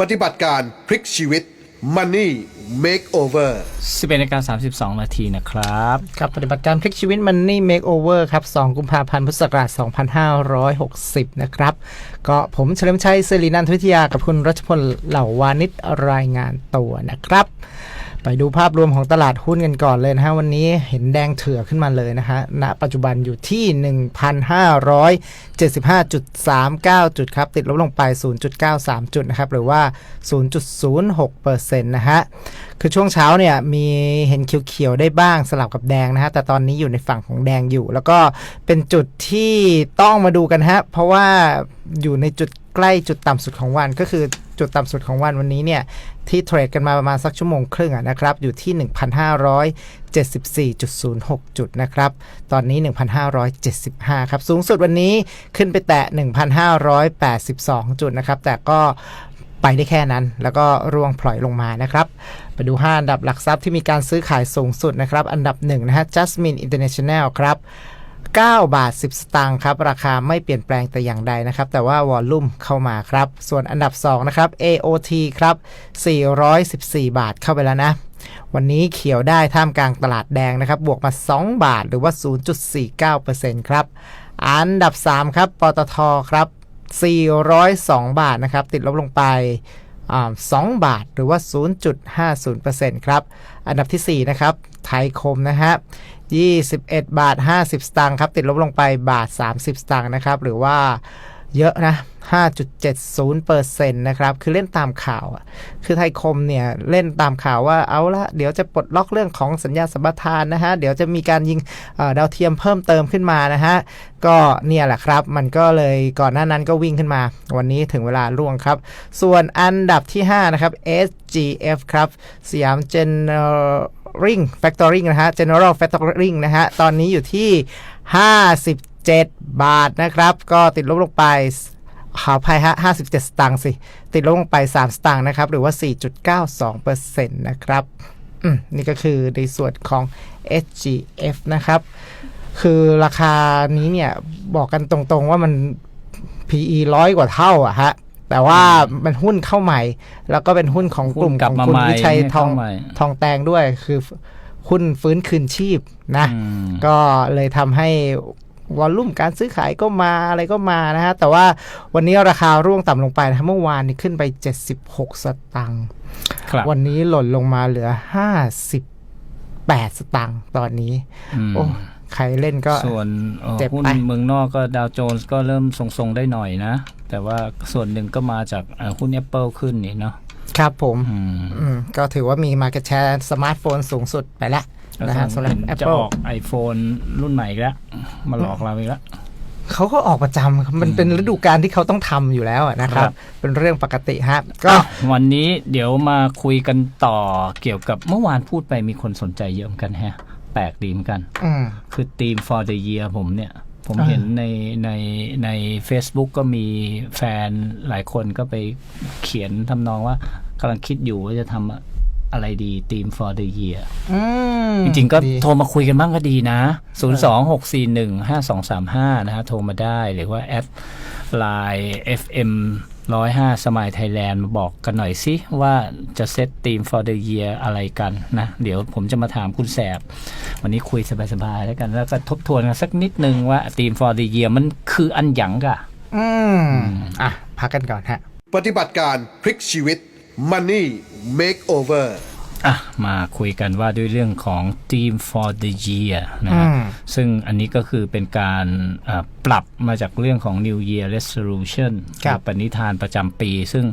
ปฏิบัติการพลิกชีวิต Money Makeover 11นาฬิกา32 นาทีนะครับ ครับปฏิบัติการพลิกชีวิต Money Makeover ครับ 2 กุมภาพันธ์พุทธศักราช 2560 นะครับ ก็ผมเฉลิมชัยศิรินันทวิทยากับคุณรัชพลเหล่าวานิชรายงานตัวนะครับ ไปดูภาพรวมของตลาดหุ้นกันก่อนเลยนะฮะ วันนี้เห็นแดงเถื่อขึ้นมาเลยนะฮะ ณ ปัจจุบันอยู่ที่ 1,575.39 จุดครับ ติดลบลงไป 0.93 จุดนะครับ หรือว่า 0.06%นะฮะ คือช่วงเช้าเนี่ยมีเห็นเขียวๆได้บ้างสลับกับแดงนะฮะ แต่ตอนนี้อยู่ในฝั่งของแดงอยู่ แล้วก็เป็นจุดที่ต้องมาดูกันฮะ เพราะว่าอยู่ในจุดใกล้จุดต่ำสุดของวันก็คือ จุดต่ำสุดของวันวันนี้เนี่ยที่เทรดกันมาประมาณสักชั่วโมงครึ่งอะนะครับอยู่ที่ 1,574.06 จุดนะครับ ตอนนี้ 1,575 ครับ สูงสุดวันนี้ขึ้นไปแตะ 1,582 จุดนะครับ แต่ก็ไปได้แค่นั้น แล้วก็ร่วงพลอยลงมานะครับไปดู 5 อันดับหลักทรัพย์ที่มีการซื้อขายสูงสุดนะครับ อันดับ1นะฮะ Jasmine International ครับ 9 บาท 10 สตางค์ครับ ราคาไม่เปลี่ยนแปลงแต่อย่างใดนะครับ แต่ว่าวอลลุ่มเข้ามาครับ ส่วนอันดับ 2 นะครับ AOT ครับ 414 บาทเข้าไปแล้วนะ วันนี้เขียวได้ท่ามกลางตลาดแดงนะครับ บวกมา 2 บาทหรือว่า 0.49%ครับ อันดับ 3 ครับ ปตทครับ 402 บาทนะครับ ติดลบลงไปอ่า2บาทหรือว่า 0.50%ครับ อันดับทีสี่4 นะครับ ไทยคมนะฮะ21 บาท 50 สตางค์ครับ ติดลบลงไปบาท 30 สตางค์นะครับ หรือว่าเยอะนะ 5.70%นะครับ คือเล่นตามข่าว คือไทยคมเนี่ย เล่นตามข่าวว่าเอาละเดี๋ยวจะปลดล็อกเรื่องของสัญญาสัมปทานนะฮะ เดี๋ยวจะมีการยิงดาวเทียมเพิ่มเติมขึ้นมานะฮะ ก็เนี่ยแหละครับ มันก็เลยก่อนหน้านั้นก็วิ่งขึ้นมา วันนี้ถึงเวลาล่วงครับ ส่วนอันดับที่ 5 นะครับ SGF ครับสยาม Generaling Factoring นะฮะ General Factoring นะฮะ ตอนนี้อยู่ที่ 57 บาทนะครับ ก็ติดลบลงไปขออภัยฮะ 57 สตางค์สิ ติดลบลงไป 3 สตางค์นะครับ หรือว่า 4.92%นะครับ นี่ก็คือในส่วนของ SGF นะครับ คือราคานี้เนี่ย บอกกันตรงๆว่ามัน PE ร้อยกว่าเท่าอะฮะ แต่ว่ามันหุ้นเข้าใหม่ แล้วก็เป็นหุ้นของกลุ่มหุ้นกลัขบองมาคุณใหม่วิชัยทองเข้าใหม่ทองแตงด้วยคือหุ้นฟื้นคืนชีพนะอืมก็เลยทำให้วอลลุ่มการซื้อขายก็มาอะไรก็มานะฮะ แต่ว่าวันนี้ราคาร่วงต่ำลงไปนะเมื่อวานนี้ขึ้นไป 76 สตังค์ครับวันนี้หล่นลงมาเหลือ 58 สตังค์ตอนนี้อืมโอ้ ใครเล่นก็ส่วนเอ่อเจ็บหุ้นไปเมืองนอกก็ดาวโจนส์ก็เริ่มทรงๆได้หน่อยนะ แต่ว่าส่วนหนึ่งก็มาจากเอ่อหุ้น Apple ขึ้นนี่เนาะครับผมอืมอืมก็ถือว่ามี Market Share สมาร์ทโฟนสูงสุดไปแล้วนะฮะสำหรับเห็นจะ Apple ออก iPhone รุ่นใหม่อีกแล้ว มาหลอกเราอีกแล้วเขาก็ออกประจำครับมันเป็นฤดูกาลที่เขาต้องทำอยู่แล้วอะนะครัครับบเป็นเรื่องปกติฮะก็อะวันนี้เดี๋ยวมาคุยกันต่อเกี่ยวกับเมื่อวานพูดไปมีคนสนใจเยอะเหมือนกันแฮะแปลกดีเหมือนกันอืมคือทีม for the year ผมเนี่ย ผมอ่าเห็นในในใน Facebook ก็มีแฟนหลายคนก็ไปเขียนทำนองว่ากำลังคิดอยู่ว่าจะทำอะไรดีทีม for the year อืมจริงๆ ก็ดีโทรมาคุยกันบ้างก็ดีนะ 026415235 นะฮะ โทรมาได้หรือว่าแอดไลน์ FM 105สมายไทยแลนด์มาบอกกันหน่อยสิว่าจะเซตทีม for the year อะไรกันนะ เดี๋ยวผมจะมาถามคุณแสบ วันนี้คุยสบายๆแล้วกัน แล้วก็ทบทวนกันสักนิดนึงว่าทีม for the year มันคืออันหยังกะอืมอะ พักกันก่อนฮะ ปฏิบัติการพลิกชีวิต Money Makeover อะมาคุยกันว่าด้วยเรื่องของ Team for the Year นะฮะอืมซึ่งอันนี้ก็คือเป็นการอ่าปรับมาจากเรื่องของ New Year Resolution ครับปณิธานประจำปี ซึ่ง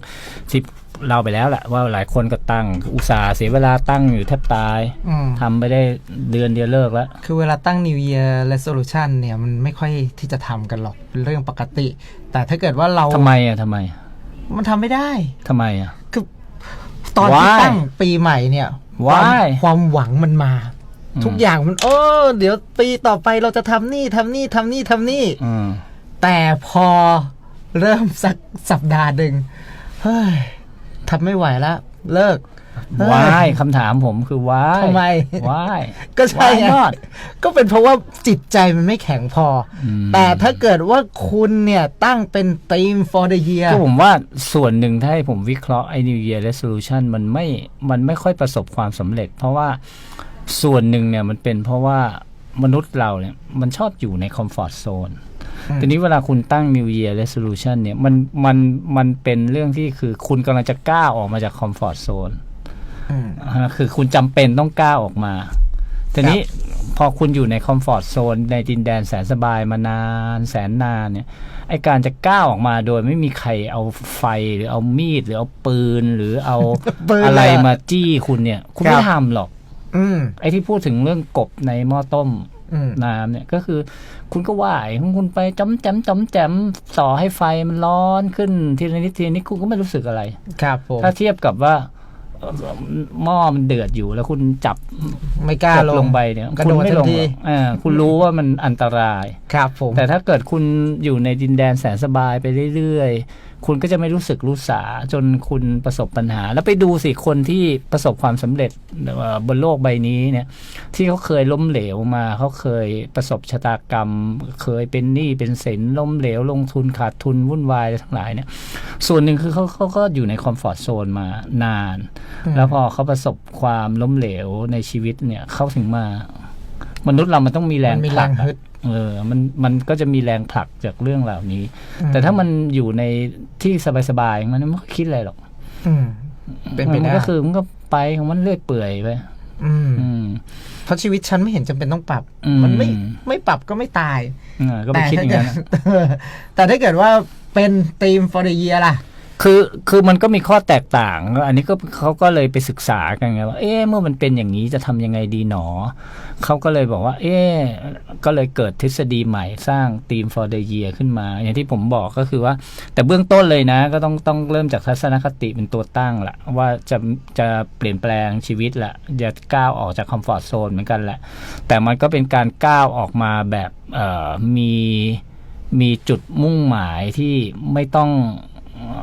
ที่เล่าไปแล้วแหละว่าหลายคนก็ตั้งอุตสาห์เสียเวลาตั้งอยู่แทบตายอืมทำไปได้เดือนเดียวเลิกแล้ว คือเวลาตั้ง New Year Resolution เนี่ยมันไม่ค่อยที่จะทำกันหรอกเป็นเรื่องปกติ แต่ถ้าเกิดว่าเราทำไมอะทำไม มันทำไม่ได้ทำไมอะคือ ตอนที่ Why? ตั้งปีใหม่เนี่ย Why? ความความหวังมันมาอืมทุกอย่างมันโอ้เดี๋ยวปีต่อไปเราจะทำนี่ทำนี่ทำนี่ทำนี่ อืม แต่พอเริ่มสักสัปดาห์หนึ่งเฮ้ยทำไม่ไหวแล้วเลิก ว้ายคำถามผมคือว้ายทำไมว้ายก็ใช่ Why ไง not? ก็เป็นเพราะว่าจิตใจมันไม่แข็งพออมแต่ถ้าเกิดว่าคุณเนี่ยตั้งเป็นธีม for the year ก็ผมว่าส่วนหนึ่งถ้าให้ผมวิเคราะห์ไอ้ New Year Resolution มันไม่มันไม่ค่อยประสบความสำเร็จ เพราะว่าส่วนหนึ่งเนี่ยมันเป็นเพราะว่ามนุษย์เราเนี่ยมันชอบอยู่ในคอมฟอร์ z โซนอืมทีนี้เวลาคุณตั้ง New Year Resolution เนี่ยมันมันมันเป็นเรื่องที่คือคุณกำลังจะก้าวออกมาจากคอมฟอร์ z โซนอืมอ่า คือคุณจำเป็นต้องก้าวออกมา ทีนี้พอคุณอยู่ในคอมฟอร์ z โซนในดินแดนแสนสบายมานานแสนนานเนี่ยไอการจะก้าวออกมาโดยไม่มีใครเอาไฟหรือเอามีด หรือเอาปืนหรือเอาปืนอะไรเลยอะมาจี้คุณเนี่ย คุณครัไม่บทำหรอกอืมไอที่พูดถึงเรื่องกบในหม้อต้มอืมน้ำเนี่ยก็คือ คุณก็ว่ายของคุณไปจ้ำแจมจ้ำแจมต่อให้ไฟมันร้อนขึ้นทีละนิดทีละนิดคุณก็ไม่รู้สึกอะไร ครับผมถ้าเทียบกับว่าเอ่อ หม้อมันเดือดอยู่แล้วคุณจับไม่กล้ากดลลงงไปเนี่ยกระคุโดณดไม่ทัลนงทีหรอกอ่าคุณรู้ว่ามันอันตราย ครับผม แต่ถ้าเกิดคุณอยู่ในดินแดนแสนสบายไปเรื่อยๆ คุณก็จะไม่รู้สึกรู้สาจนคุณประสบปัญหา แล้วไปดูสิคนที่ประสบความสำเร็จบนโลกใบนี้เนี่ย ที่เขาเคยล้มเหลวมาเขาเคยประสบชะตากรรม เคยเป็นหนี้เป็นสินล้มเหลวลงทุนขาดทุนวุ่นวายทั้งหลายเนี่ย ส่วนหนึ่งคือเขาเขาก็อยู่ในคอมฟอร์ z โซนมานาน แล้วพอเขาประสบความล้มเหลวในชีวิตเนี่ยเขาถึงมามนุษย์เรามันต้องมีแรงมีแรงฮึด เออมันมันก็จะมีแรงผลักจากเรื่องเหล่านี้อืมแต่ถ้ามันอยู่ในที่สบายๆมันไม่ค่อยคิดอะไรหรอกอืมเป็นไปมัได้ก็คือมันก็ไปของมันเรื่อยเปื่อยไปอืมอืมเพราะชีวิตฉันไม่เห็นจำเป็นต้องปรับอืมมันไม่ไม่ปรับก็ไม่ตายอ่าก็ไปคิดอย่างนั้นอะแต่ถ้าเกิดแต่ถ้าเกิดว่าเป็นธีม for the year ล่ะ คือคือมันก็มีข้อแตกต่าง อันนี้ก็เขาก็เลยไปศึกษากันไงว่า เอ๊ะเมื่อมันเป็นอย่างนี้จะทำยังไงดีหนอ เขาก็เลยบอกว่า เอ๊ะก็เลยเกิดทฤษฎีใหม่สร้าง Team for the Year ขึ้นมา อย่างที่ผมบอกก็คือว่า แต่เบื้องต้นเลยนะ ก็ต้องต้องเริ่มจากทัศนคติเป็นตัวตั้งละว่าจะจะเปลี่ยนแปลงชีวิตละจะก้าวออกจากคอมฟอร์ z โซนเหมือนกันแหละ แต่มันก็เป็นการก้าวออกมาแบบมีมีจุดมุ่งหมายที่ไม่ต้อง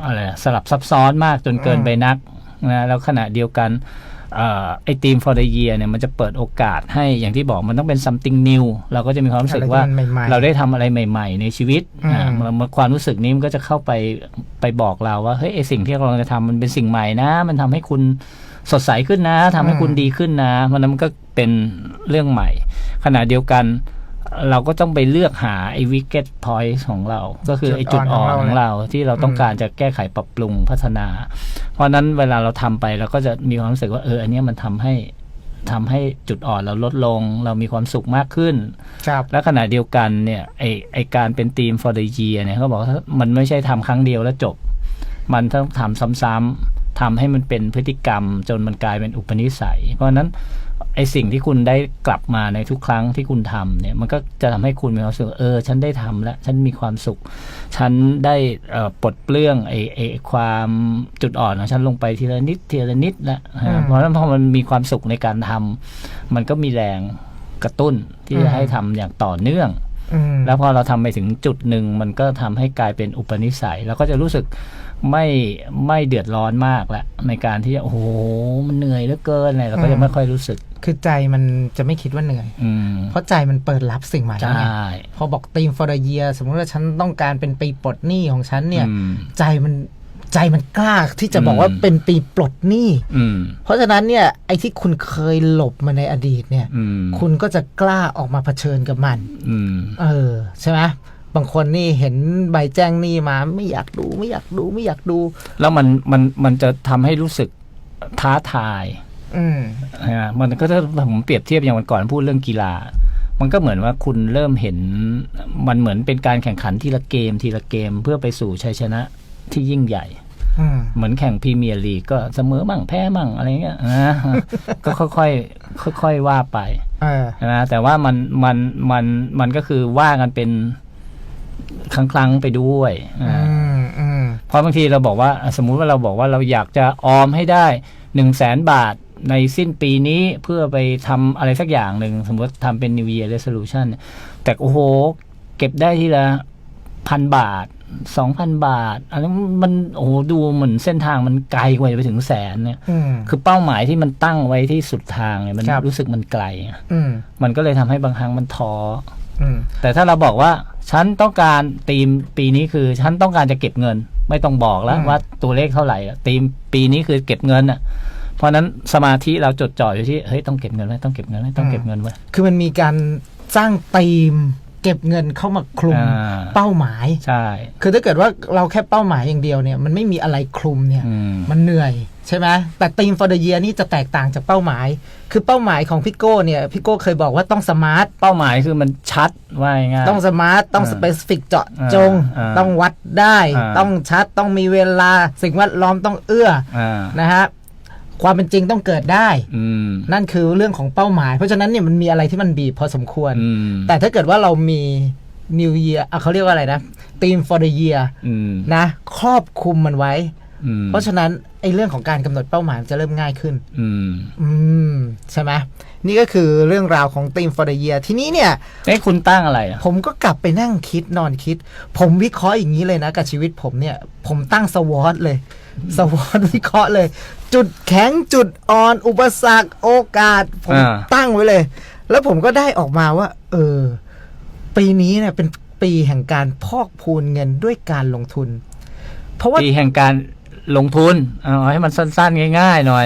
อะไรอะสลับซับซ้อนมากจนเกินไปนักนะแล้วขณะเดียวกันเอ่อไอทีม for the year เนี่ยมันจะเปิดโอกาสให้อย่างที่บอกมันต้องเป็น something new เราก็จะมีความรู้สึกว่าอะไรที่มันใหม่ๆเราได้ทำอะไรใหม่ ๆ ในชีวิตอืมอ่ามันมันความรู้สึกนี้มันก็จะเข้าไปไปบอกเราว่าเฮ้ยไอสิ่งที่เรากำลังจะทำมันเป็นสิ่งใหม่นะ มันทำให้คุณสดใสขึ้นนะทำให้คุณดีขึ้นนะเพราะฉะนั้นมันก็เป็นเรื่องใหม่ ขณะเดียวกัน เราก็ต้องไปเลือกหาไอ้วิกเก็ตพอยต์ของเรา ก็คือไอ้จุดอ่อนของเราที่เราต้องการจะแก้ไขปรับปรุงพัฒนา เพราะฉะนั้นเวลาเราทำไปเราก็จะมีความรู้สึกว่าเอออันเนี้ยมันทำให้ทำให้จุดอ่อนเราลดลง เรามีความสุขมากขึ้น ครับ และขณะเดียวกันเนี่ยไอไอการเป็นทีม for the year เนี่ยเขาบอกว่ามันไม่ใช่ทำครั้งเดียวแล้วจบ มันต้องทำซ้ำๆทำให้มันเป็นพฤติกรรมจนมันกลายเป็นอุปนิสัย เพราะฉะนั้น ไอสิ่งที่คุณได้กลับมาในทุกครั้งที่คุณทำเนี่ย มันก็จะทำให้คุณมีความรู้สึกว่าเออ ฉันได้ทำแล้ว ฉันมีความสุข ฉันได้เอ่อปลดเปลื้องไอไอความจุดอ่อนของฉันลงไปทีละนิดทีละนิดแล้วอืมเพราะฉะนั้นพอมันมีความสุขในการทำมันก็มีแรงกระตุ้นที่จะให้ทำอย่างต่อเนื่องอืมแล้วพอเราทำไปถึงจุดหนึ่งมันก็ทำให้กลายเป็นอุปนิสัย แล้วก็จะรู้สึก ไม่ไม่เดือดร้อนมากแล้วในการที่จะโอ้โหมันเหนื่อยเหลือเกินอะไรเราก็จะไม่ค่อยรู้สึก คือใจมันจะไม่คิดว่าเหนื่อยอืมเพราะใจมันเปิดรับสิ่งใหม่ใชแล้วไง่พอบอกธีม for the year สมมติว่าฉันต้องการเป็นปีปลดหนี้ของฉันเนี่ยอืมใจมันใจมันกล้าที่จะบอกว่าอืมเป็นปีปลดหนี้อืมเพราะฉะนั้นเนี่ยไอ้ที่คุณเคยหลบมาในอดีตเนี่ยอืมคุณก็จะกล้าออกมาเผชิญกับมันอืมเออใช่ไหม บางคนนี่เห็นใบแจ้งหนี้มาไม่อยากดูไม่อยากดูไม่อยากดู แล้วมันมันมันจะทำให้รู้สึกท้าทายอืมนะฮะมันก็ถ้าผมเปรียบเทียบอย่างวันก่อนพูดเรื่องกีฬา มันก็เหมือนว่าคุณเริ่มเห็นมันเหมือนเป็นการแข่งขันทีละเกมทีละเกมเพื่อไปสู่ชัยชนะที่ยิ่งใหญ่อืมเหมือนแข่งพรีเมียร์ลีกก็เสมอมั่งแพ้มั่งอะไรเงี้ยนะก็ค่อยๆค่อยๆว่าไปเออนะแต่ว่ามันมันมันมันก็คือว่ากันเป็น ครั้งๆไปด้วยอืนะมอืมเพราะบางทีเราบอกว่าสมมุติว่าเราบอกว่าเราอยากจะออมให้ได้หนึ่งแสนบาทในสิ้นปีนี้เพื่อไปทำอะไรสักอย่างหนึ่ง สมมติทำเป็น New Year Resolution แต่โอ้โห เก็บได้ทีละพันบาทสองพันบาทอันนั้นมันโอ้โหดูเหมือนเส้นทางมันไกลกว่าจะไปถึงแสนเนี่ยอืมคือเป้าหมายที่มันตั้งไว้ที่สุดทางเนี่ยมันครับรู้สึกมันไกลอะอืมมันก็เลยทำให้บางครั้งมันท้ออืม แต่ถ้าเราบอกว่าฉันต้องการธีมปีนี้คือฉันต้องการจะเก็บเงิน ไม่ต้องบอกแล้วอืมว่าตัวเลขเท่าไหร่อะธีมปีนี้คือเก็บเงินอะเพราะฉะนั้นสมาธิเราจดจ่ออยู่ที่เฮ้ยต้องเก็บเงินไว้ต้องเก็บเงินไว้ต้องเก็บเงินไว้คือมันมีการสร้างธีม เก็บเงินเข้ามาคลุมอ่าเป้าหมายใช่คือถ้าเกิดว่าเราแค่เป้าหมายอย่างเดียวเนี่ยมันไม่มีอะไรคลุมเนี่ยอืมมันเหนื่อยใช่ไหมแต่ทีม for the year นี่จะแตกต่างจากเป้าหมาย คือเป้าหมายของพี่โก้เนี่ยพี่โก้เคยบอกว่าต้องสมาร์ทเป้าหมายคือมันชัดว่าง่ายๆต้องสมาร์ทต้องอ่าสเปซิฟิกเจาะจงอ่าต้องวัดได้อ่าต้องชัดต้องมีเวลา สิ่งแวดล้อมต้องเอื้ออ่านะฮะ ความเป็นจริงต้องเกิดได้ อืม นั่นคือเรื่องของเป้าหมาย เพราะฉะนั้นเนี่ยมันมีอะไรที่มันบีบพอสมควร อืม แต่ถ้าเกิดว่าเรามี New Year อะเขาเรียกว่าอะไรนะ Theme for the Year อืมนะ ครอบคลุมมันไว้ อืม เพราะฉะนั้น ไอ้เรื่องของการกำหนดเป้าหมายมันจะเริ่มง่ายขึ้น อืม อืม ใช่ไหมนี่ก็คือเรื่องราวของ Theme for the Year ทีนี้เนี่ยเอ้คุณตั้งอะไรอะผมก็กลับไปนั่งคิดนอนคิด ผมวิเคราะห์อย่างนี้เลยนะ กับชีวิตผมเนี่ย ผมตั้งสวอตเลยสวอตวิเคราะห์เลย จุดแข็งจุดอ่อน อุปสรรคโอกาส ผมอ่าตั้งไว้เลย แล้วผมก็ได้ออกมาว่า เออ ปีนี้เนี่ยเป็นปีแห่งการพอกพูนเงินด้วยการลงทุน เพราะว่าปีแห่งการ ลงทุนเอาให้มันสั้นๆ ง่ายๆ หน่อย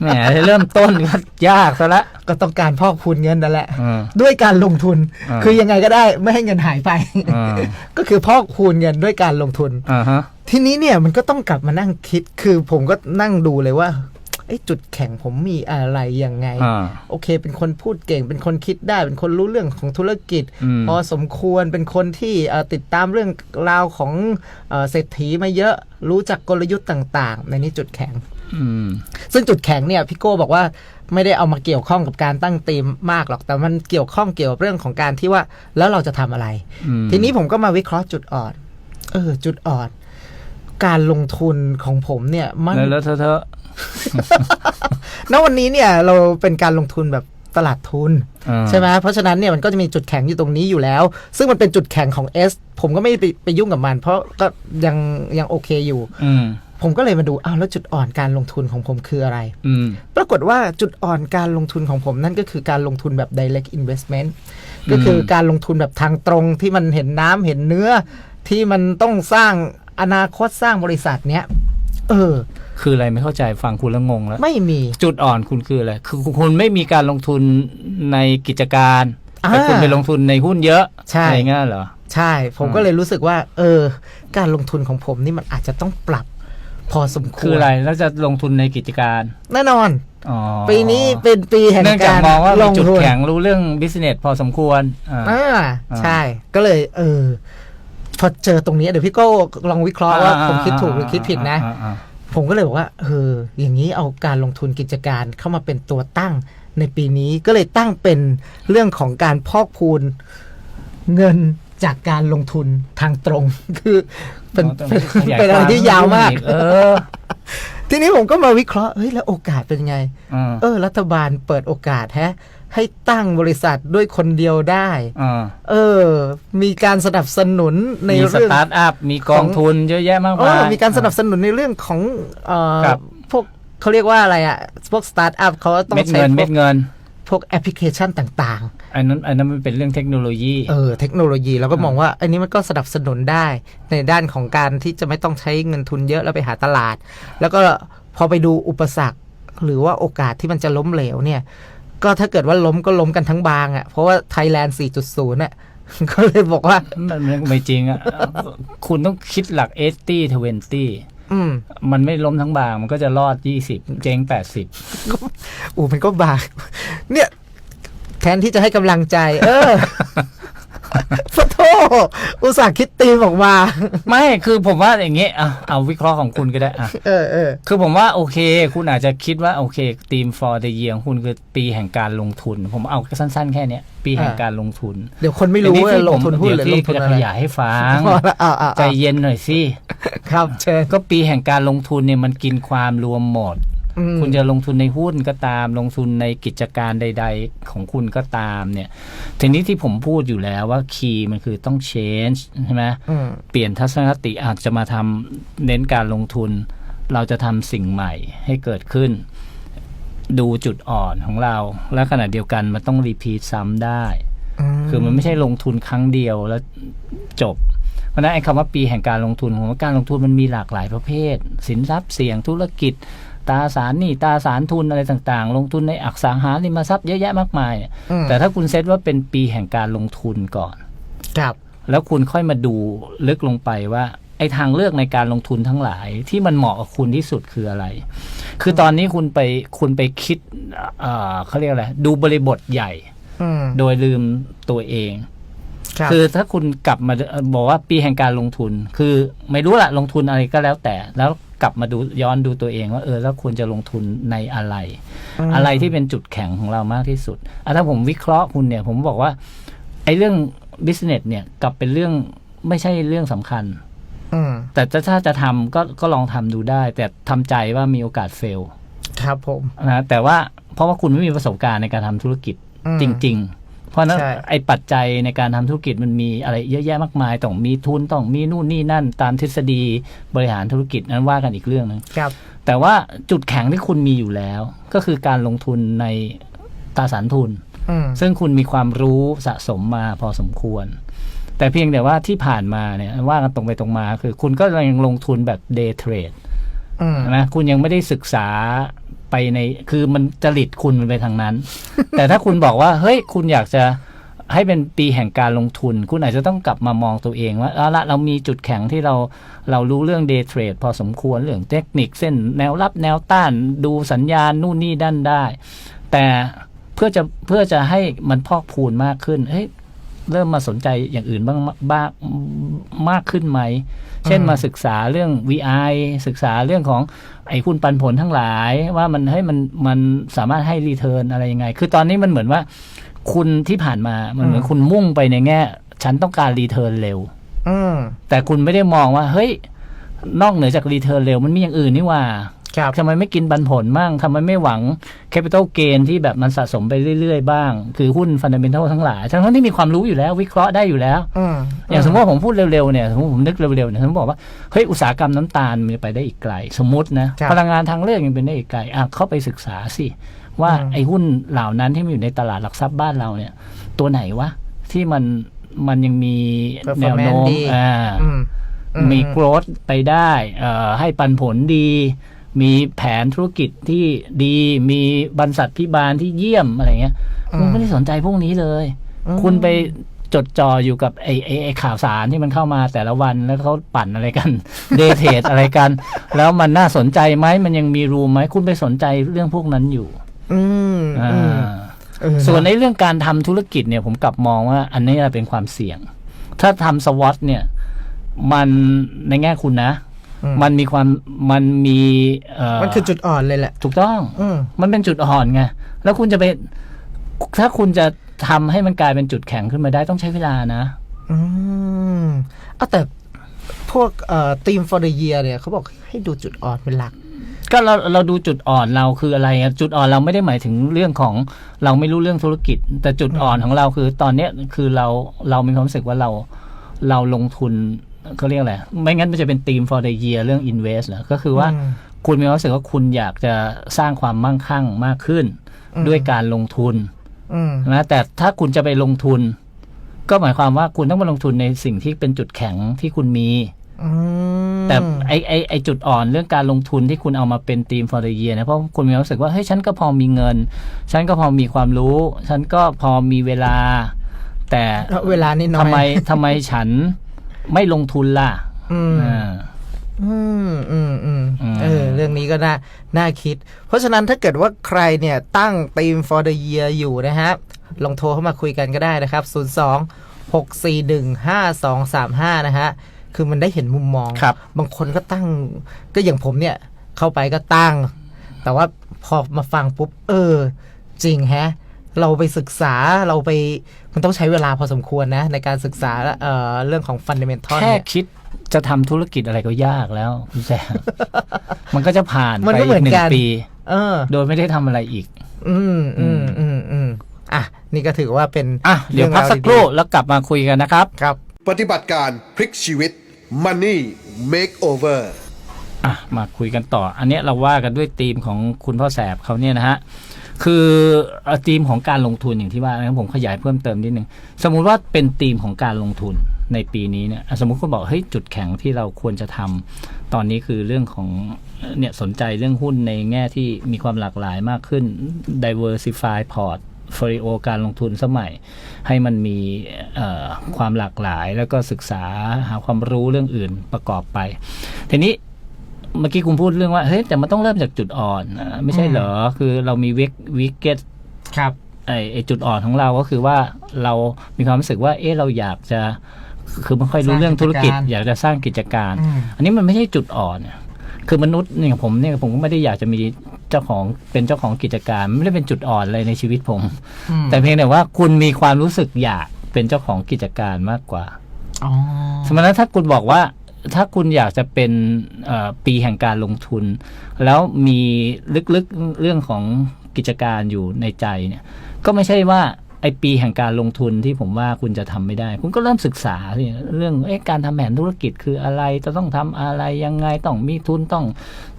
แหมเริ่มต้นก็ยากซะละ ก็ต้องการพอกพูนเงินนั่นแหละ อืมด้วยการลงทุน อ่า คือยังไงก็ได้ไม่ให้เงินหายไป อ่าก็คือพอกพูนเงินด้วยการลงทุน อ่าฮะ ทีนี้เนี่ยมันก็ต้องกลับมานั่งคิด คือผมก็นั่งดูเลยว่าไอ้ จุดแข็งผมมีอะไรยังไงอ่าโอเค เป็นคนพูดเก่ง เป็นคนคิดได้ เป็นคนรู้เรื่องของธุรกิจอืมพอสมควรเป็นคนที่เอ่อติดตามเรื่องราวของเอ่อเศรษฐีมาเยอะรู้จักกลยุทธ์ต่างๆ ในนี้จุดแข็งอืมซึ่งจุดแข็งเนี่ยพี่โก้บอกว่าไม่ได้เอามาเกี่ยวข้องกับการตั้งธีมมากหรอกแต่มันเกี่ยวข้องเกี่ยวกับเรื่องของการที่ว่าแล้วเราจะทำอะไรอืมทีนี้ผมก็มาวิเคราะห์จุดอ่อน เออ จุดอ่อน การลงทุนของผมเนี่ย มันแล้วแล้วเธอเธอ ณวันนี้เนี่ยเราเป็นการลงทุนแบบตลาดทุนอ่าใช่ไหมเพราะฉะนั้นเนี่ยมันก็จะมีจุดแข็งอยู่ตรงนี้อยู่แล้ว ซึ่งมันเป็นจุดแข็งของ S ผมก็ไม่ไปไปยุ่งกับมัน เพราะก็ยังยังโอเคอยู่อืมผมก็เลยมาดูอ้าวแล้วจุดอ่อนการลงทุนของผมคืออะไรอืมปรากฏว่าจุดอ่อนการลงทุนของผมนั่นก็คือการลงทุนแบบ direct investment ก็คือการลงทุนแบบทางตรงที่มันเห็นน้ำเห็นเนื้อที่มันต้องสร้างอนาคตสร้างบริษัทเนี้ย เออ คืออะไรไม่เข้าใจฟังคุณแล้วงงแล้ว ไม่มีจุดอ่อนคุณคืออะไรคือคุณไม่มีการลงทุนในกิจการอ่าแต่คุณไปลงทุนในหุ้นเยอะใช่อะไรเงี้ยเหรอใช่ผมอืมก็เลยรู้สึกว่า เออ การลงทุนของผมนี่มันอาจจะต้องปรับพอสมควรคืออะไรแล้วจะลงทุนในกิจการ แน่นอนอ๋อปีนี้เป็นปีแห่งเนื่องจากการมองว่าลมีงจุดทุนแข็งรู้เรื่องบิสเนสพอสมควรอ่าอ่าอ่าใช่ ก็เลย เออ พอเจอตรงนี้เดี๋ยวพี่โก้ลองวิเคราะห์ว่าผมคิดถูกหรือคิดผิดนะอ่าอ่าผมก็เลยบอกว่าเอออย่างนี้เอาการลงทุนกิจการเข้ามาเป็นตัวตั้งในปีนี้ก็เลยตั้งเป็นเรื่องของการพอกพูนเงินจากการลงทุนทางตรง คือเป็นต้องเป็นขยายเป็นอะไรที่ยาวมาก เออ ทีนี้ผมก็มาวิเคราะห์เฮ้ยแล้วโอกาสเป็นไงอ่าเออ รัฐบาลเปิดโอกาสแฮะ ให้ตั้งบริษัทด้วยคนเดียวได้อ่าเออ มีการสนับสนุนในมีสเรื่อง ตาร์ทอัพ มีกองทุนเยอะแยะมากเอมายอมีการสนับสนุนในเรื่องของเอ่อครับ พวกเขาเรียกว่าอะไรอะพวกสตาร์ทอัพเขาต้องเม็ดใช้เงินพวเม็กดเงิน พวกแอปพลิเคชันต่างอันนั้นอันนั้นมันเป็นเรื่องเทคโนโลยี ๆ เออ เทคโนโลยีเราก็มองว่า อันนี้มันก็สนับสนุนได้ในด้านของการที่จะไม่ต้องใช้เงินทุนเยอะแล้วไปหาตลาด แล้วก็พอไปดูอุปสรรคหรือว่าโอกาสที่มันจะล้มเหลวเนี่ย ก็ถ้าเกิดว่าล้มก็ล้มกันทั้งบางอะ่ะ เพราะว่าไทยแลนด์ 4.0เนี่ยก็เลยบอกว่ามันมันไม่จริงอะ คุณต้องคิดหลัก 80 20อืมมันไม่ล้มทั้งบางมันก็จะรอด20เจ๊ง80อูมันก็บากเนี่ย แทนที่จะให้กำลังใจ เออ ขอโทษอุตส่าห์คิดตีมออกมา ไม่คือผมว่าอย่างเงี้ยอะเอาวิเคราะห์ของคุณก็ได้อะเออเออคือผมว่าโอเค คุณอาจจะคิดว่าโอเคทีม for the year ของคุณคือปีแห่งการลงทุน ผมเอาสั้น ๆ แค่เนี้ยปีแห่งการลงทุนเดี๋ยวคนไม่รู้ว่าลงทุนหุ้นหรือเดี๋ลยวงทุนที่อะจะไรขยายให้ฟังพอละอ่าอ่าใจเย็นหน่อยสิครับเชิญก็ปีแห่งการลงทุนเนี่ยมันกินความรวมหมดอืม คุณจะลงทุนในหุ้นก็ตาม ลงทุนในกิจการใด ๆ ของคุณก็ตามเนี่ยทีนี้ที่ผมพูดอยู่แล้วว่าคีย์มันคือต้อง change ใช่ไหมอืมเปลี่ยนทัศนคติอาจจะมาทำเน้นการลงทุน เราจะทำสิ่งใหม่ให้เกิดขึ้น ดูจุดอ่อนของเรา และขณะเดียวกันมันต้องรีพีทซ้ำได้ คือมันไม่ใช่ลงทุนครั้งเดียวแล้วจบเพราะฉะนั้นไอ้คำว่าปีแห่งการลงทุนผมว่าการลงทุนมันมีหลากหลายประเภท สินทรัพย์เสี่ยงธุรกิจ ตราสารหนี้ตราสารทุนอะไรต่างๆ ลงทุนในอสังหาริมทรัพย์เยอะแยะมากมายเนี่ยอืมแต่ถ้าคุณเซตว่าเป็นปีแห่งการลงทุนก่อน ครับ แล้วคุณค่อยมาดูลึกลงไปว่าไอ้ทางเลือกในการลงทุนทั้งหลายที่มันเหมาะกับคุณที่สุดคืออะไร คือตอนนี้คุณไปคุณไปคิดเอ่อเขาเรียกอะไร ดูบริบทใหญ่อืมโดยลืมตัวเอง ครับคือถ้าคุณกลับมาบอกว่าปีแห่งการลงทุน คือไม่รู้ละลงทุนอะไรก็แล้วแต่ แล้วกลับมาดูย้อนดูตัวเองว่าเออแล้วควรจะลงทุนในอะไรมอะไรที่เป็นจุดแข็งของเรามากที่สุดอะถ้าผมวิเคราะห์คุณเนี่ย ผมบอกว่าไอ้เรื่อง business เนี่ยกลับเป็นเรื่องไม่ใช่เรื่องสำคัญอืมแต่ถ้าถ้าจะทำก็ก็ลองทำดูได้ แต่ทำใจว่ามีโอกาสเฟล ครับผมนะแต่ว่าเพราะว่าคุณไม่มีประสบการณ์ในการทำธุรกิจอืมจริง ๆ เพราะฉะนั้นใช่ไอ้ปัจจัยในการทำธุรกิจมันมีอะไรเยอะแยะมากมายต้องมีทุนต้องมีนู่นนี่นั่น ตามทฤษฎีบริหารธุรกิจนั้นว่ากันอีกเรื่องหนึงครับ แต่ว่าจุดแข็งที่คุณมีอยู่แล้ว ก็คือการลงทุนในตราสารทุนอืมซึ่งคุณมีความรู้สะสมมาพอสมควร แต่เพียงแต่ว่าที่ผ่านมาเนี่ยว่ากันตรงไปตรงมา คือคุณก็ยังลงทุนแบบเดย์เทรดอืมใช่ไหมคุณยังไม่ได้ศึกษา ไปในคือมันจริตคุณมันไปทางนั้น แต่ถ้าคุณบอกว่า เฮ้ยคุณอยากจะให้เป็นปีแห่งการลงทุน คุณอาจจะต้องกลับมามองตัวเองว่าเอาละเรามีจุดแข็งที่เราเรารู้เรื่องเดย์เทรดพอสมควรเรื่องเทคนิคเส้นแนวรับแนวต้านดูสัญญาณนู่นนี่ด้านได้ แต่เพื่อจะเพื่อจะให้มันพอกพูนมากขึ้นเฮ้ย เริ่มมาสนใจอย่างอื่นบ้างบ้างมากขึ้นไหม เช่นอืมมาศึกษาเรื่อง VI ศึกษาเรื่องของไอ้หุ้นปันผลทั้งหลาย ว่ามันให้มันมันสามารถให้รีเทิร์นอะไรยังไง คือตอนนี้มันเหมือนว่า คุณที่ผ่านมามันเหมือนคุณมุ่งไปในแง่ ฉันต้องการรีเทิร์นเร็วอืมแต่คุณไม่ได้มองว่า เฮ้ย นอกเหนือจากรีเทิร์นเร็วมันมีอย่างอื่นนี่หว่า ครับทำไมไม่กินปันผลมั่งทำไมไม่หวังแคปิตอลเกนที่แบบมันสะสมไปเรื่อยๆบ้าง คือหุ้นฟันเดเมนทัลทั้งหลาย ทั้งที่มีความรู้อยู่แล้ววิเคราะห์ได้อยู่แล้วอืมอย่างสมมติว่าผมพูดเร็วๆเนี่ยสมมติผมนึกเร็วๆเนี่ยผมบอกว่าเฮ้ยอุตสาหกรรมน้ำตาลมันจะไปได้อีกไกล สมมตินะครับพลังงานทางเลือกยังเป็นได้อีกไกลอะเข้าไปศึกษาสิว่าอืมไอ้หุ้นเหล่านั้นที่มันอยู่ในตลาดหลักทรัพย์บ้านเราเนี่ย ตัวไหนวะที่มันมันยังมีแนวโน้ม Performance ดีอ่าอืมอืมีโกรธไปได้เอ่อให้ปันผลดี มีแผนธุรกิจที่ดี มีบรรษัทพิบาลที่เยี่ยมอะไรเงี้ยคุณไม่ได้สนใจพวกนี้เลยอืมคุณไปจดจ่ออยู่กับไอ้ไอ้ไอ้ข่าวสารที่มันเข้ามาแต่ละวันแล้วเขาปั่นอะไรกัน เดทเทรดอะไรกัน แล้วมันน่าสนใจไหมมันยังมีรูมไหมคุณไปสนใจเรื่องพวกนั้นอยู่ อืมอ่าอืมเออส่วนในเรื่องการทำธุรกิจเนี่ยผมกลับมองว่า อันนี้เป็นความเสี่ยง ถ้าทำสวอตเนี่ย มันในแง่คุณนะอื มมันมีความมันมีเอ่อมันคือจุดอ่อนเลยแหละ ถูกต้องอืมมันเป็นจุดอ่อนไงแล้วคุณจะไป ถ้าคุณจะทำให้มันกลายเป็นจุดแข็งขึ้นมาได้ต้องใช้เวลานะ อืมเอาแต่พวกเอ่อทีม for the year เนี่ยเขาบอกให้ดูจุดอ่อนเป็นหลัก ก็เราเราดูจุดอ่อนเราคืออะไรอะจุดอ่อนเราไม่ได้หมายถึงเรื่องของเราไม่รู้เรื่องธุรกิจ แต่จุดอ่อนของเราคือตอนเนี้ยคือเราเรามีความรู้สึกว่าเราเราลงทุน เขาเรียกอะไร ไม่งั้นมันจะเป็นทีม for the year เรื่อง invest เหรอก็คือว่าอืมคุณมีความรู้สึกว่าคุณอยากจะสร้างความมั่งคั่งมากขึ้นอืมด้วยการลงทุนอืมนะแต่ถ้าคุณจะไปลงทุน ก็หมายความว่าคุณต้องมาลงทุนในสิ่งที่เป็นจุดแข็งที่คุณมีอืมแต่ไอไอไอจุดอ่อนเรื่องการลงทุนที่คุณเอามาเป็นทีม for the year นะเพราะคุณมีความรู้สึกว่าเฮ้ยฉันก็พอมีเงิน ฉันก็พอมีความรู้ ฉันก็พอมีเวลา แต่เอาเวลานี่น้อยทำไมทำไมฉัน ไม่ลงทุนล่ะอืม อ่า อืมอืมอืมอืม เออเรื่องนี้ก็น่าน่าคิด เพราะฉะนั้นถ้าเกิดว่าใครเนี่ยตั้งทีม for the year อยู่นะฮะลองโทรเข้ามาคุยกันก็ได้นะครับ 02 641 5235 นะฮะ คือมันได้เห็นมุมมองครับบางคนก็ตั้ง ก็อย่างผมเนี่ย เข้าไปก็ตั้ง แต่ว่าพอมาฟังปุ๊บ เออ จริงแฮะ เราไปศึกษาเราไปมันต้องใช้เวลาพอสมควรนะ ในการศึกษาเอ่อเรื่องของฟันเดเมนทัลแค่เนี่ยคิดจะทำธุรกิจอะไรก็ยากแล้วคุณแซมมันก็จะผ่านมันไปก็เหมือีอนกหนึ่กังนปีเออโดยไม่ได้ทำอะไรอีก อืมอืมอืมอืมอะ นี่ก็ถือว่าเป็นอะเดี๋ยวพักสักครู่แล้วกลับมาคุยกันนะครับครับ ปฏิบัติการพลิกชีวิต Money Makeover อะมาคุยกันต่อ อันเนี้ยเราว่ากันด้วยธีมของคุณพ่อแสบเขาเนี่ยนะฮะ คือธีมของการลงทุนอย่างที่ว่านะครับผมขยายเพิ่มเติมนิดนึงสมมุติว่าเป็นธีมของการลงทุนในปีนี้เนี่ยสมมุติคุณบอกเฮ้ยจุดแข็งที่เราควรจะทำตอนนี้คือเรื่องของเนี่ยสนใจเรื่องหุ้นในแง่ที่มีความหลากหลายมากขึ้น diversify port ฟอริโอการลงทุนสมัย ให้มันมีความหลากหลาย แล้วก็ศึกษาหาความรู้เรื่องอื่นประกอบไป ทีนี้ มื่อกี้คุณพูดเรื่องว่าเฮ้ยแต่มันต้องเริ่มจากจุดอ่อนอ่าไม่ใช่เหรอคือเรามีวิกวิกเก็ตครับไอไอจุดอ่อนของเราก็คือว่าเรามีความรู้สึกว่า เอ๊ะเราอยากจะ คือไม่ค่อยรู้เรื่องธุรกิจสร้างกิจการอยากจะสร้างกิจการอืมอันนี้มันไม่ใช่จุดอ่อนเนี่ยคือมนุษย์เนี่ยผมเนี่ยผมก็ไม่ได้อยากจะมีเจ้าของเป็นเจ้าของกิจการมันไม่ได้เป็นจุดอ่อนเลยในชีวิตผมอืมแต่เพียงแต่ว่าคุณมีความรู้สึกอยากเป็นเจ้าของกิจการมากกว่าอ๋อสมมติว่าถ้าคุณบอกว่า ถ้าคุณอยากจะเป็นปีแห่งการลงทุน แล้วมีลึกๆเรื่องของกิจการอยู่ในใจเนี่ย ก็ไม่ใช่ว่า อปีแห่งการลงทุนที่ผมว่าคุณจะทำไม่ได้ คุณก็เริ่มศึกษาสิเรื่องเอ๊ะการทำแผนธุรกิจคืออะไรจะต้องทำอะไรยังไงต้องมีทุนต้อง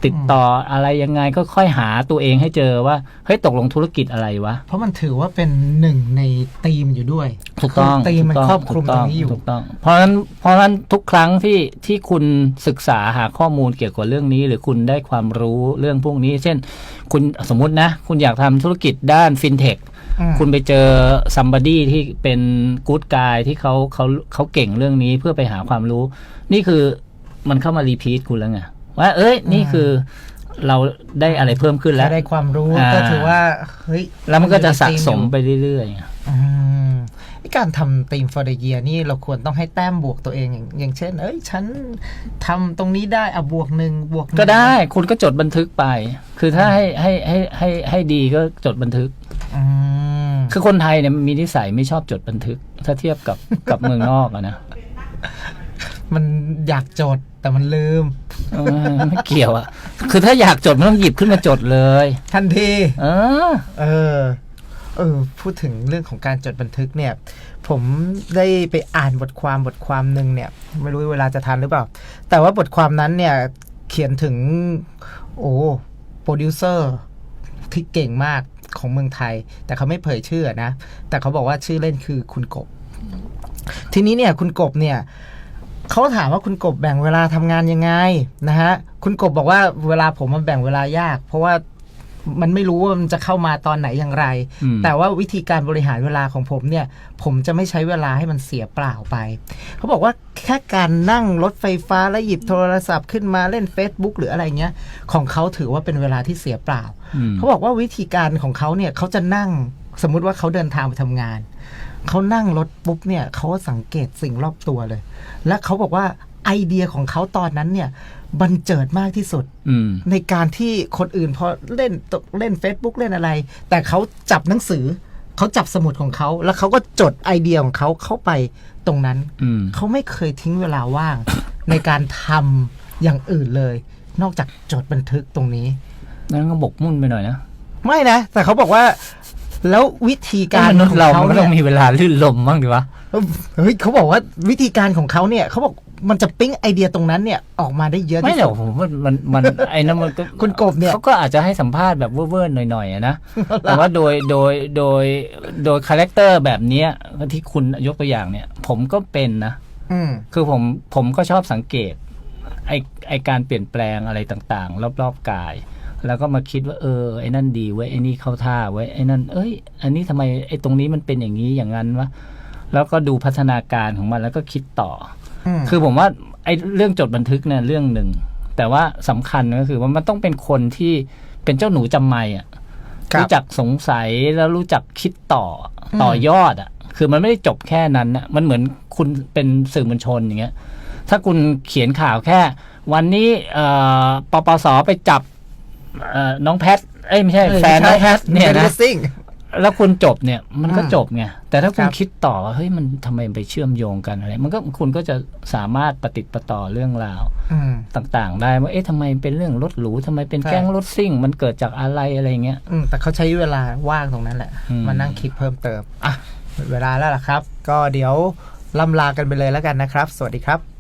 ติดต่ออะไรยังไงก็ค่อยหาตัวเองให้เจอว่าเฮ้ยตกลงธุรกิจอะไรวะ เพราะมันถือว่าเป็นหนึ่งในธีมอยู่ด้วยถูกต้องธีมมันถูกครอบคลุมถูกตรงนี้อยู่ถูกต้อง เพราะฉะนั้นเพราะฉะนั้นทุกครั้งที่ที่คุณศึกษาหาข้อมูลเกี่ยวกับเรื่องนี้ หรือคุณได้ความรู้เรื่องพวกนี้ เช่น คุณสมมุตินะ คุณอยากทำธุรกิจด้านฟินเทคอืม คุณไปเจอ somebody ที่เป็นกู๊ดกายที่เขาเขาเขาเก่งเรื่องนี้เพื่อไปหาความรู้ นี่คือมันเข้ามารีพีทคุณแล้วไงว่า เอ้ย นี่คือเราได้อะไรเพิ่มขึ้นแล้วถ้าได้ความรู้อ่าก็ถือว่าเฮ้ยแล้วมันก็จะสะสมอยู่ไปเรื่อยๆอืมไอ้การทำทีม for the year นี่เราควรต้องให้แต้มบวกตัวเองอย่างอย่างเช่น เอ้ย ฉันทำตรงนี้ได้อะบวกหนึ่งบวกหนึ่งก็ได้ คุณก็จดบันทึกไป คือถ้าให้ให้ให้ให้ให้ดีก็จดบันทึก อืม คือคนไทยเนี่ยมีนิสัยไม่ชอบจดบันทึก ถ้าเทียบกับกับเมืองนอกอะนะมันอยากจดแต่มันลืมเออไม่เกี่ยวอะคือถ้าอยากจดมันต้องหยิบขึ้นมาจดเลย ทันที เออ เออ เออ พูดถึงเรื่องของการจดบันทึกเนี่ย ผมได้ไปอ่านบทความบทความหนึ่งเนี่ย ไม่รู้เวลาจะทันหรือเปล่า แต่ว่าบทความนั้นเนี่ย เขียนถึง โอ้โปรดิวเซอร์ที่เก่งมาก ของเมืองไทย แต่เขาไม่เผยชื่อนะ แต่เขาบอกว่าชื่อเล่นคือคุณกบ ทีนี้เนี่ยคุณกบเนี่ยเขาถามว่าคุณกบแบ่งเวลาทำงานยังไงนะฮะ คุณกบบอกว่าเวลาผมมันแบ่งเวลายาก เพราะว่า มันไม่รู้ว่ามันจะเข้ามาตอนไหนอย่างไรอืมแต่ว่าวิธีการบริหารเวลาของผมเนี่ย ผมจะไม่ใช้เวลาให้มันเสียเปล่าไป เขาบอกว่าแค่การนั่งรถไฟฟ้าแล้วหยิบโทรศัพท์ขึ้นมาเล่น Facebook หรืออะไรเงี้ย ของเขาถือว่าเป็นเวลาที่เสียเปล่าอืมเขาบอกว่าวิธีการของเขาเนี่ยเขาจะนั่งสมมุติว่าเขาเดินทางไปทำงาน เขานั่งรถปุ๊บเนี่ยเขาก็สังเกตสิ่งรอบตัวเลย และเขาบอกว่าไอเดียของเขาตอนนั้นเนี่ย บันเจิดมากที่สุดอืมในการที่คนอื่นพอเล่นเล่น Facebook เล่นอะไร แต่เขาจับหนังสือ เขาจับสมุดของเขา แล้วเขาก็จดไอเดียของเขาเข้าไปตรงนั้นอืมเขาไม่เคยทิ้งเวลาว่าง ในการทำอย่างอื่นเลย นอกจากจดบันทึกตรงนี้นั่นก็บกมุ่นไปหน่อยนะ ไม่นะ แต่เขาบอกว่าแล้ววิธีการมนุษขอย์งเราเขามันก็เนี่ต้องยมีเวลาลื่นลมบ้างดีวะเฮ้ยเขาบอกว่าวิธีการของเขาเนี่ยเขาบอก มันจะปิ๊งไอเดียตรงนั้นเนี่ยออกมาได้เยอะไม่ที่เดี๋สุยวดผมว่ามันมันไอ้นั่นมันก็คุณกบเนี่ย เขาก็อาจจะให้สัมภาษณ์แบบเว่อร์ๆหน่อยๆอะนะแต่ว่าโดยโดยโดยโดยคาแรคเตอร์แบบเนี้ยที่คุณยกตัวอย่างเนี่ย ผมก็เป็นนะ อืม คือผมผมก็ชอบสังเกตไอไอการเปลี่ยนแปลงอะไรต่างๆ รอบๆกาย แล้วก็มาคิดว่า เออไอ้นั่นดีเว้ยไอ้นี่เข้าท่าเว้ยไอ้นั่น เอ้ย อันนี้ทำไมไอ้ตรงนี้มันเป็นอย่างนี้อย่างนั้นวะ แล้วก็ดูพัฒนาการของมันแล้วก็คิดต่ออืมคือผมว่าไอ้เรื่องจดบันทึกเนี่ยเรื่องหนึ่ง แต่ว่าสำคัญก็คือว่ามันต้องเป็นคนที่เป็นเจ้าหนูจำไม่อะครับรู้จักสงสัยแล้วรู้จักคิดต่ออมต่อยอดอะ คือมันไม่ได้จบแค่นั้นนะมันเหมือนคุณเป็นสื่อมวลชนอย่างเงี้ย ถ้าคุณเขียนข่าวแค่ วันนี้เอ่อปปสไปจับเอ่อน้องแพทเอ้ยไม่ใช่แฟนน้องแพทเนี่ยป็นะเลสซิ่ง แล้วคุณจบเนี่ยมันก็อืมจบไงแต่ถ้าคุคณรับคิดต่อว่าเฮ้ยมันทำไมไปเชื่อมโยงกันอะไร มันก็คุณก็จะสามารถประติดประต่อเรื่องราวอืมต่างๆ ได้ว่าเอ๊ะทำไมเป็นเรื่องรถหรูทำไมเป็นใช่แก๊งรถซิ่ง มันเกิดจากอะไรอะไรเงี้ยอืมแต่เขาใช้เวลาว่างตรงนั้นแหละอืมมานั่งคิดเพิ่มเติมอะหมดเวลาแล้วล่ะครับ ก็เดี๋ยวล่ำลากันไปเลยแล้วกันนะครับ สวัสดีครับ